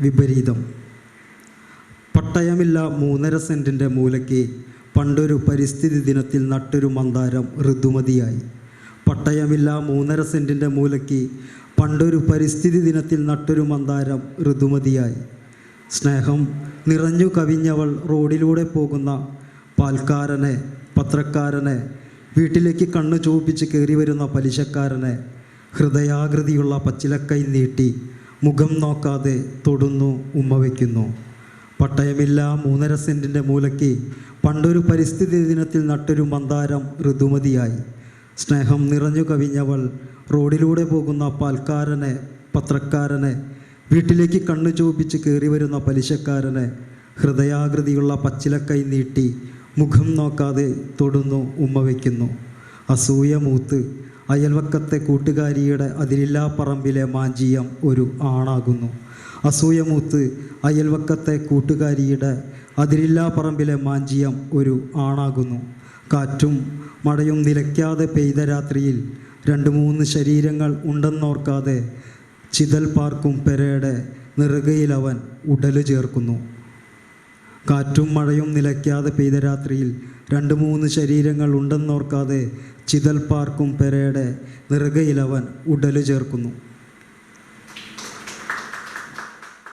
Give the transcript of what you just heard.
വിപരീതം. പട്ടയമില്ല മൂന്നര സെന്റിന്റെ മൂലയ്ക്ക് പണ്ടൊരു പരിസ്ഥിതി ദിനത്തിൽ നട്ടൊരു മന്ദാരം ഋതുമതിയായി. പട്ടയമില്ല മൂന്നര സെന്റിന്റെ മൂലയ്ക്ക് പണ്ടൊരു പരിസ്ഥിതി ദിനത്തിൽ നട്ടൊരു മന്ദാരം ഋതുമതിയായി. സ്നേഹം നിറഞ്ഞു കവിഞ്ഞവൾ റോഡിലൂടെ പോകുന്ന പാൽക്കാരനെ പത്രക്കാരനെ വീട്ടിലേക്ക് കണ്ണു ചുവപ്പിച്ച് കയറി വരുന്ന പലിശക്കാരനെ ഹൃദയാകൃതിയുള്ള പച്ചിലക്കൈ നീട്ടി മുഖം നോക്കാതെ തൊടുന്നു ഉമ്മ വയ്ക്കുന്നു. പട്ടയമില്ല മൂന്നര സെന്റിന്റെ മൂലയ്ക്ക് പണ്ടൊരു പരിസ്ഥിതി ദിനത്തിൽ നട്ടൊരു മന്ദാരം ഋതുമതിയായി. സ്നേഹം നിറഞ്ഞു കവിഞ്ഞവൾ റോഡിലൂടെ പോകുന്ന പാൽക്കാരനെ പത്രക്കാരനെ വീട്ടിലേക്ക് കണ്ണു ചോപ്പിച്ച് കയറി വരുന്ന പലിശക്കാരനെ ഹൃദയാകൃതിയുള്ള പച്ചിലക്കൈ നീട്ടി മുഖം നോക്കാതെ തൊടുന്നു ഉമ്മ വയ്ക്കുന്നു. അസൂയ മൂത്ത് അയൽവക്കത്തെ കൂട്ടുകാരിയുടെ അതിരില്ലാ പറമ്പിലെ മാഞ്ചിയം ഒരു ആണാകുന്നു. അസൂയമൂത്ത് അയൽവക്കത്തെ കൂട്ടുകാരിയുടെ അതിരില്ലാ പറമ്പിലെ മാഞ്ചിയം ഒരു ആണാകുന്നു. കാറ്റും മഴയും നിലയ്ക്കാതെ പെയ്ത രാത്രിയിൽ രണ്ട് മൂന്ന് ശരീരങ്ങൾ ഉണ്ടെന്നോർക്കാതെ ചിതൽ പാർക്കും പെരയുടെ നിറുകയിലവൻ ഉടലു ചേർക്കുന്നു. കാറ്റും മഴയും നിലയ്ക്കാതെ പെയ്ത രാത്രിയിൽ രണ്ട് മൂന്ന് ശരീരങ്ങൾ ഉണ്ടെന്നോർക്കാതെ ചിതൽ പാർക്കും പെരയുടെ നിറുകയിലവൻ ഉടലു ചേർക്കുന്നു.